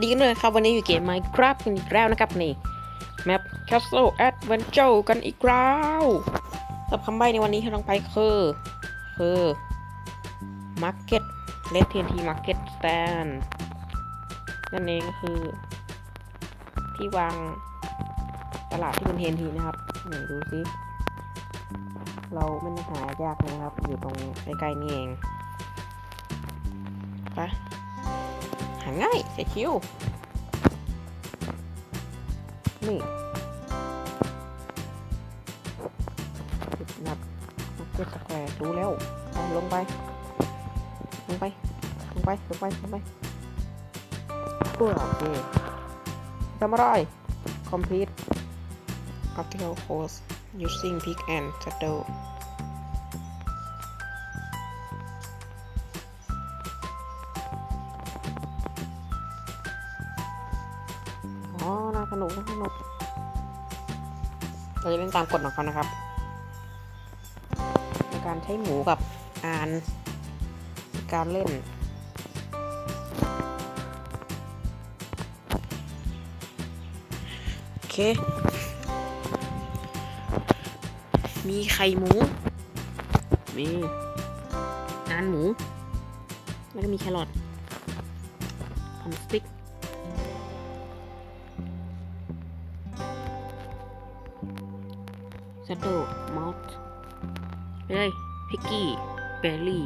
ดีกันเลยครับ วันนี้อยู่เกม Minecraft กันอีกแล้วนะครับนี่แมป Castle Adventure กันอีกแล้วสำหรับคำใบ้ในวันนี้ที่ต้องไปคือ คือ Market Red TNT Market Stand นั่นเองก็คือ ที่วางตลาดที่เป็น TNT นะครับไหนดูสิเราไม่ได้หายากนะครับ อยู่ตรงใกล้ๆนี่เองไป หาง่ายเสียคิวนี่จุดนับนับเก็ตสแควร์รู้แล้วลงไป ลงไป ลงไป ลงไป ลงไปก็โอเคทำอะไร complete optical course using pick and saddle ล่นตามกฎของเขานะครับในการใช้หมูกับอานในการเล่นโอเค มีไข่หมู มีอานหมู แล้วก็มีแครอท ไปเลยพิกกี้เบลลี่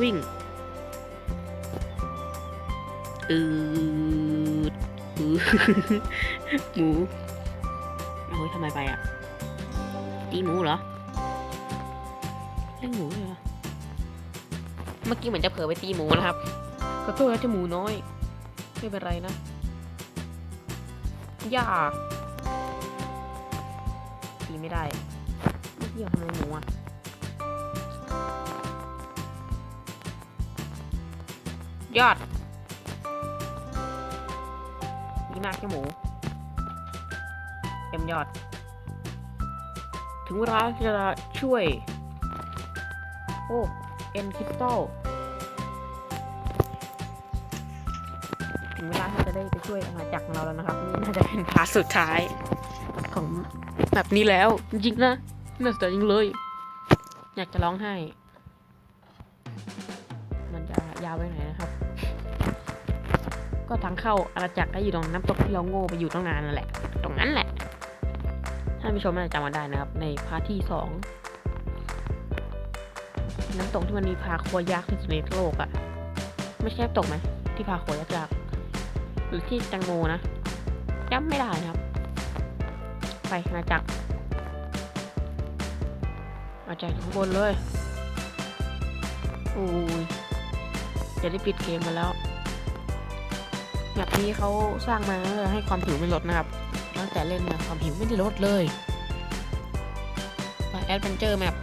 วิ่งอืดอืดหมูโอ้ยทำไมไปอะ ตีหมูเหรอเล่นหมูเหรอ เมื่อกี้เหมือนจะเผลอไปตีหมูนะครับขอโทษนะเจ้าหมูน้อย ไม่เป็นไรนะอย่าตีไม่ได้ ทำไมหมูอะยอดดีมากเจ้าหมูเต็มยอด ถึงเวลาที่จะช่วย โอ้เอ็นคริสตัลถึงเวลาที่จะได้ไปช่วยอาณาจักรของเราแล้วนะครับ นี่น่าจะเป็นพาร์ทสุดท้ายของแบบนี้แล้ว จริงนะ น่าสนใจจริงเลย อยากจะร้องไห้ มันจะยาวไปไหนนะครับ ก็ทางเข้าอาณาจักรก็อยู่ตรงน้ำตกที่เราโง่ไปอยู่ตั้งนานนั่นแหละ ตรงนั้นแหละท่านผู้ชมน่าจะจำมาได้นะครับ ในพาร์ทที่สองน้ำตกที่มันมีพาโคยักษ์ที่สุดในโลกอะ่ะไม่ใช่น้ำตกไหมที่พาโคยักษ์ยักษ์หรือที่แตงโมนะจำไม่ได้นะครับ ไปมาจาก มาจากข้างบนเลยอุ้ยจะได้ปิดเกมมาแล้วแบบนี้เขาสร้างมาเพื่อให้ความหิวไม่ลดนะครับ ตั้งแต่เล่นมาความหิวไม่ได้ลดเลยแอดเวนเจอร์แมป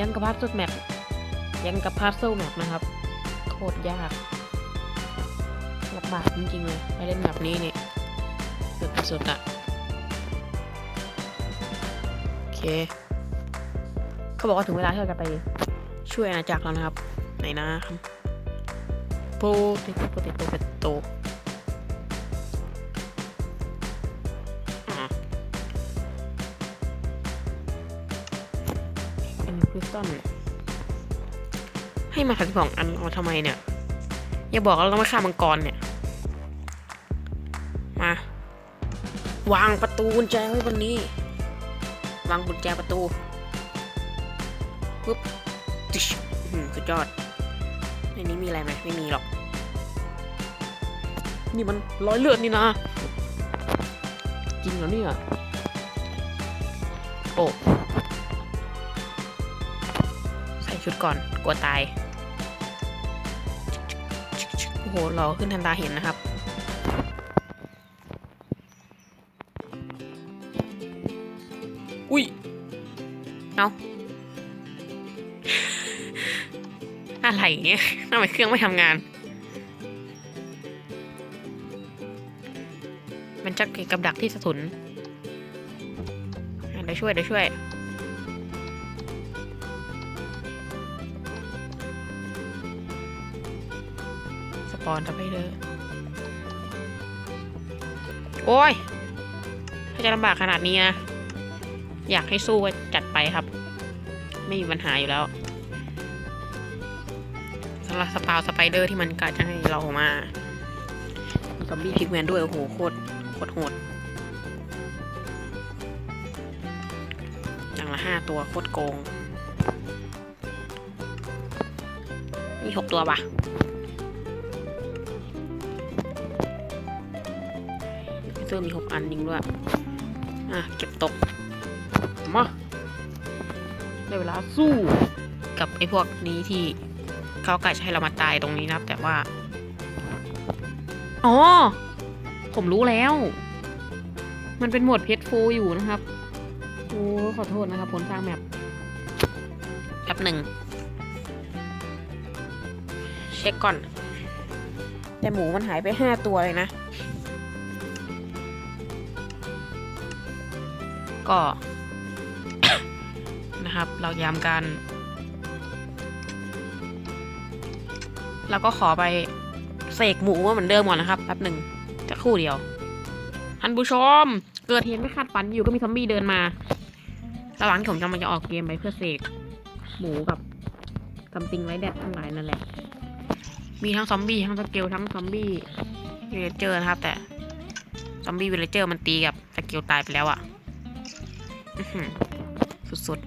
ยังกับพาร์ทสุดแมปยังกับพาร์ทโซแมปนะครับ โคตรยากลำบากจริงๆเลยไปเล่นแบบนี้เนี่ยสุดสุดอะโอเค เขาบอกว่าถึงเวลาที่เราจะไปช่วยอาณาจักรแล้วนะครับ ไหนนะครับโปเตโตโปเตโตโปเตโตอะเป็นคริสตัลให้มาถักสองอันเอาทำไมเนี่ย อย่าบอกว่าเราต้องมาฆ่ามังกรเนี่ย มา วางประตูกุญแจไว้บนนี้ วางกุญแจประตู ปุ๊บติชอืมสุดยอดในนี้มีอะไรไหมไม่มีหรอก นี่มันร้อยเลือดนี่นะ จริงเหรอเนี่ย โอ้ใส่ชุดก่อนกลัวตาย โอ้โหรอขึ้นทันตาเห็นนะครับอุ้ย เอา อะไรเนี่ยทำไมเครื่องไม่ทำงาน มันจะเกี่ยวกับดักที่สะทุนเดี๋ยวช่วยเดี๋ยวช่วยสปอนสไปเดอโอ้ย ถ้าจะลำบากขนาดนี้นะ อยากให้สู้ก็จัดไปครับ ไม่มีปัญหาอยู่แล้ว สำหรับสปาวสไปเดอร์ที่มันกะจะให้เรามาซอมบี้พิกแมนด้วย โอ้โห โคตรโคตรโหดอย่างละห้าตัวโคตรโกง มีหกตัวปะเซอร์มีหกอันจริงด้วย อะ เก็บตก มาได้เวลาสู้กับไอ้พวกนี้ที่ เขากะจะให้เรามาตายตรงนี้นะครับแต่ว่า อ๋อ ผมรู้แล้ว มันเป็นโหมดเพชรฟูอยู่นะครับ โอ้ขอโทษนะครับผลสร้างแมปแป๊บหนึ่ง เช็คก่อน แต่หมูมันหายไปห้าตัวเลยนะ ก็ นะครับ เราย้ำกัน เราก็ขอไปเสกหมูเหมือนเดิมก่อนนะครับแป๊บหนึ่งจะคู่เดียวท่านผู้ชม เกิดเหตุไม่คาดฝันอยู่ก็มีซอมบี้เดินมาระหว่างที่ผมกำลังจะออกเกมไปเพื่อเสกหมูกับซัมติงไรแดดทั้งหลายนั่นแหละ มีทั้งซอมบี้ทั้งสเกลทั้งซอมบี้วิลเลเจอร์นะครับ แต่ซอมบี้วิลเลเจอร์มันตีกับสเกลตายไปแล้วอะอื้อหือสุดๆ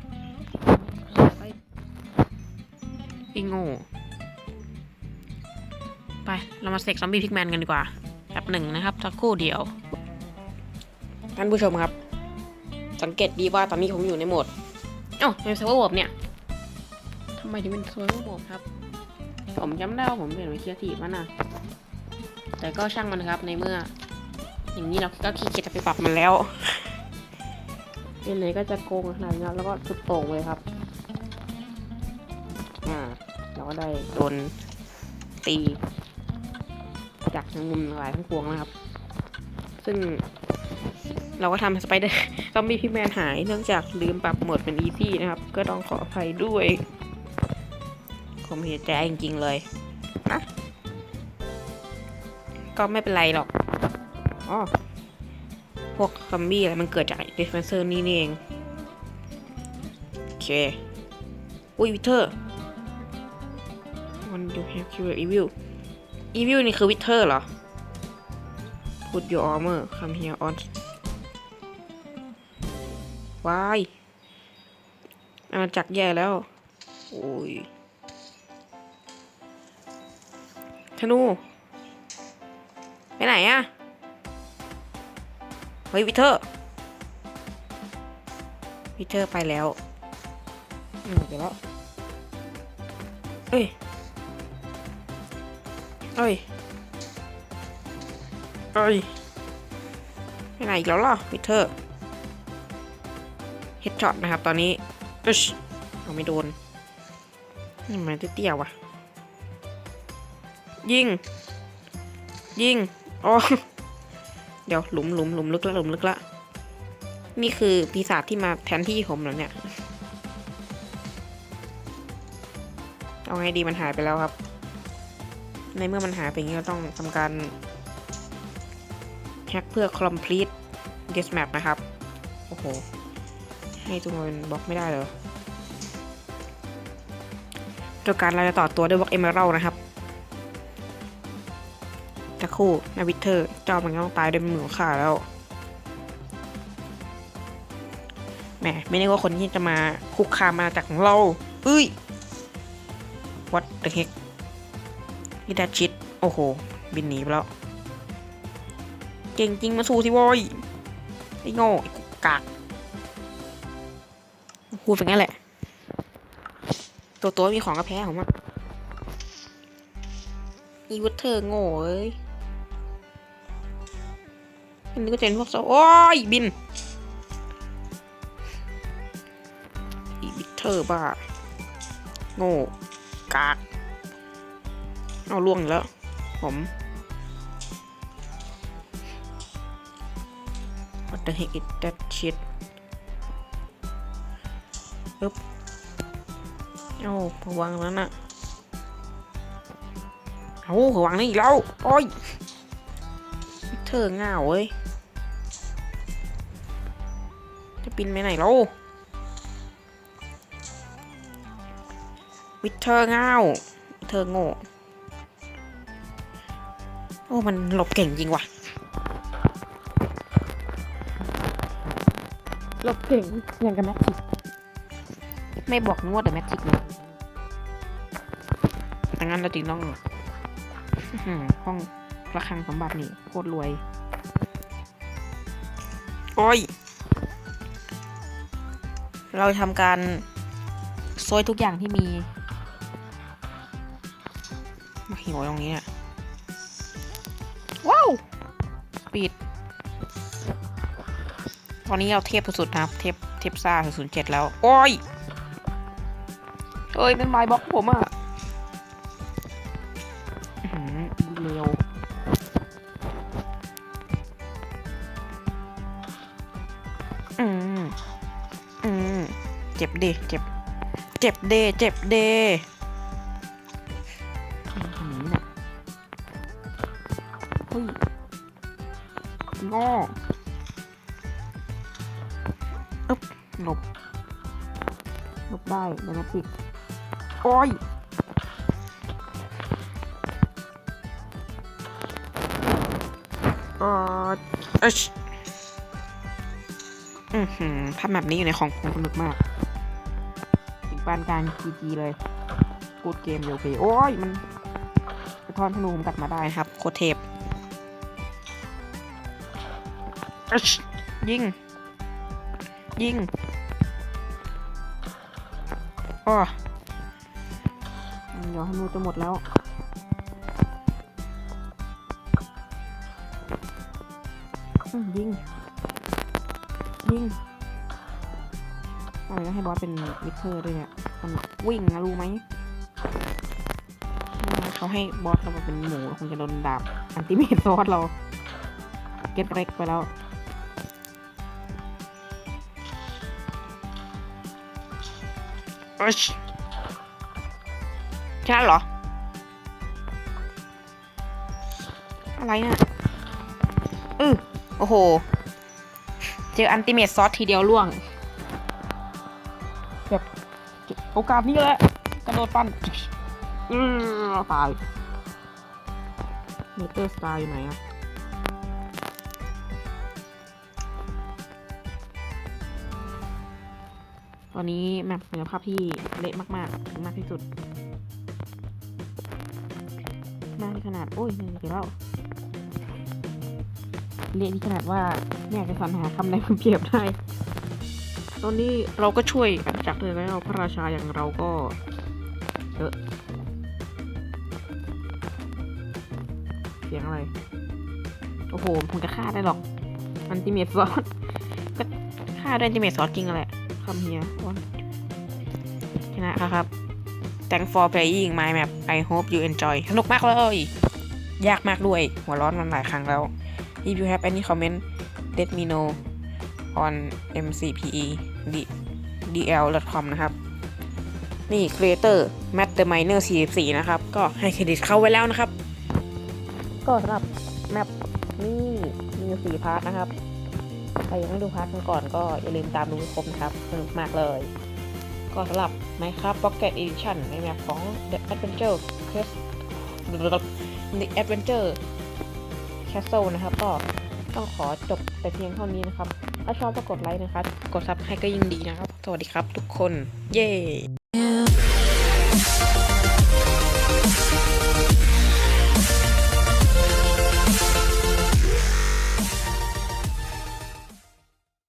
ไอ้โง่ ไป เรามาเสกซอมบี้พิกแมนกันดีกว่าแป๊บหนึ่งนะครับสักครู่เดียวท่านผู้ชมครับ สังเกตดีว่าตอนนี้ผมอยู่ในโหมดเอ้าในเซิร์ฟเวอร์โหมดเนี่ยทำไมถึงเป็นเซิร์ฟเวอร์โหมดครับ ผมจำได้ว่าผมเปลี่ยนไปเคียร์ทีมานะแต่ก็ช่างมันนะครับในเมื่อ อย่างนี้เราก็ขี้เกียจจะไปปรับมันแล้วไหนๆก็จะโกงขนาดนี้แล้วก็สุดโต่งเลยครับอ่าเราก็ได้โดนตี จากทั้งมุมหลายทั้งปวงนะครับ ซึ่งเราก็ทำสไปเดอร์ซอมบี้พิแมนหายเนื่องจากลืมปรับโหมดเป็นอีซี่นะครับ ก็ต้องขออภัยด้วยผมเสียใจจริงๆเลยนะ ก็ไม่เป็นไรหรอกอ๋อพวกซอมบี้อะไรมันเกิดจากเดิสเพนเซอร์นี่นี่เองโอเค อุ้ยวิเทอร์วันดู have cure evil evil นี่คือวิเทอร์เหรอ put your armor come here on วายอาณาจักแย่แล้ว โอ้ยธนู ไปไหนอะเฮ้ยวิเทอร์วิเทอร์ไปแล้วอืมเดี๋ยวแล้วเอ้ย เอ้ย เอ้ยไปไหนอีกแล้วล่ะวิเทอร์เฮดช็อตนะครับตอนนี้อึชเอาไม่โดนนี่มันเตี้ยๆว่ะยิง ยิงอ๋อเดี๋ยวหลุมหลุมหลุมลึกละหลุมลึกละนี่คือปีศาจที่มาแทนที่ผมแล้วเนี่ย เอาไงดีมันหายไปแล้วครับ ในเมื่อมันหายไปอย่างนี้เราต้องทำการแฮกเพื่อ complete this map นะครับ โอ้โห ให้ตัวมันบล็อกไม่ได้เลยโดยการเราจะต่อตัวด้วยบล็อกเอเมอรัลนะครับจะคู่นาวิเทอร์เจ้ามันก็ต้องตายด้วยมือของข้าแล้ว แหม ไม่ได้ว่าคนที่จะมาคุกคามมาจากของเราเฮ้ย what the heck นี่ดัชิดโอ้โห บินหนีไปแล้ว เก่งจริงมาสู้สิโว้ยไอ้โง่ไอ้กุกกากพูดไปงั้นแหละ ตัวตัวมีของกระแพ้ผมอะอีวุฒเธอโง่เอ้ยอันนี้ก็จะเป็นพวกโซโอ้ยบิน อีวิเทอร์บ้า โง่ เอาล่วงแล้ว ผม What the heck is that shit ปึ๊บเอ้าระวังนั้วนะเอาหัวางนี่อีกแล้ว โอ้ย เธอง่าเว้ย จะบินไปไหนแล้ววิเทอร์ง่าเทอโง่ โอ้ มันหลบเก่งจริงว่ะ หลบเก่งอย่างกับแมทริกไม่บอกนวดแต่แมทริกนะดังนั้นเราจึงต้องอื้อหือห้องระฆังสมบัตินี่โคตรรวย โอ้ย เราทำการโซยทุกอย่างที่มี มาหิวตรงนี้เนี่ย ปีดตอนนี้เราเทพสุดๆนะครับ เทพเทพซ่าศูนย์เจ็ดแล้ว โอ้ยเอ้ยเป็นไม้บล็อกผมอะอื้อหือเร็วอืม อืม เจ็บเดเจ็บ เจ็บเดเจ็บเดอื้อหือเนี่ย โงออึ๊บหลบหลบได้เดี๋ยวนะติดโอ้ยเออเอชอือหือทำแบบนี้อยู่ในของของสนุกมากถึงปานกลางจีจีเลยกูดเกมโอเคโอ้ย มันสะทอนธนูผมกลับมาได้ครับ โคเทพ ยิง ยิงอ้อเดี๋ยวธนูจะหมดแล้วยิง ยิงอะไรก็ให้บอสเป็นวิเทอร์ด้วยเนี่ยมันวิ่งนะรู้ไหมเขาให้บอสเรามาเป็นหมูคงจะโดนดาบ อันติเมตซอสเรา เก็ตเร็กไปแล้ว อ้ยแค่นั้นเหรอ อะไรเนี่ยอือโอ้โห เจออันติเมตซอสทีเดียวล่วง แบบโอกาสนี้แหละกระโดดปั้นอือตายเนเตอร์สตาร์อยู่ไหนอะ อนนี้แมปคุณภาพที่เละมากๆ มากที่สุดมากที่ขนาด โอ้ยเดี๋ยวเล่าเละที่ขนาดว่าไม่ยจะสรรหาคำไหนมาเปรียบได้ ตอนนี้เราก็ช่วยอาณาจักรเลยแล้วพระราชาอย่างเราก็เออเสียงอะไร โอ้โหคงจะฆ่าได้หรอกอันติเมตซอสก็ฆ่าด้วยติเมตซอสจริงแหละ คำเฮียชนะครับ thank for playing my map I hope you enjoy สนุกมากเลย ยากมากด้วย หัวร้อนมันหลายครั้งแล้ว If you have any comment let me know on mcpe dl.com นะครับ นี่ Creator Matt the Miner 44 นะครับ ก็ให้เครดิตเข้าไว้แล้วนะครับ ก็สำหรับแมปนี่มีอยู่สี่พาร์ทนะครับ ใครยังไม่ดูพาร์ทกันก่อนก็อย่าลืมตามดูครบนะครับ สนุกมากเลย ก็สำหรับ Minecraft Pocket Edition ในแมปของ The Adventure Quest The Adventure Castle นะครับ ก็ต้องขอจบแต่เพียงเท่านี้นะครับ ถ้าชอบก็กดไลค์นะครับ กดซับให้ก็ยิ่งดีนะครับ สวัสดีครับทุกคน เย้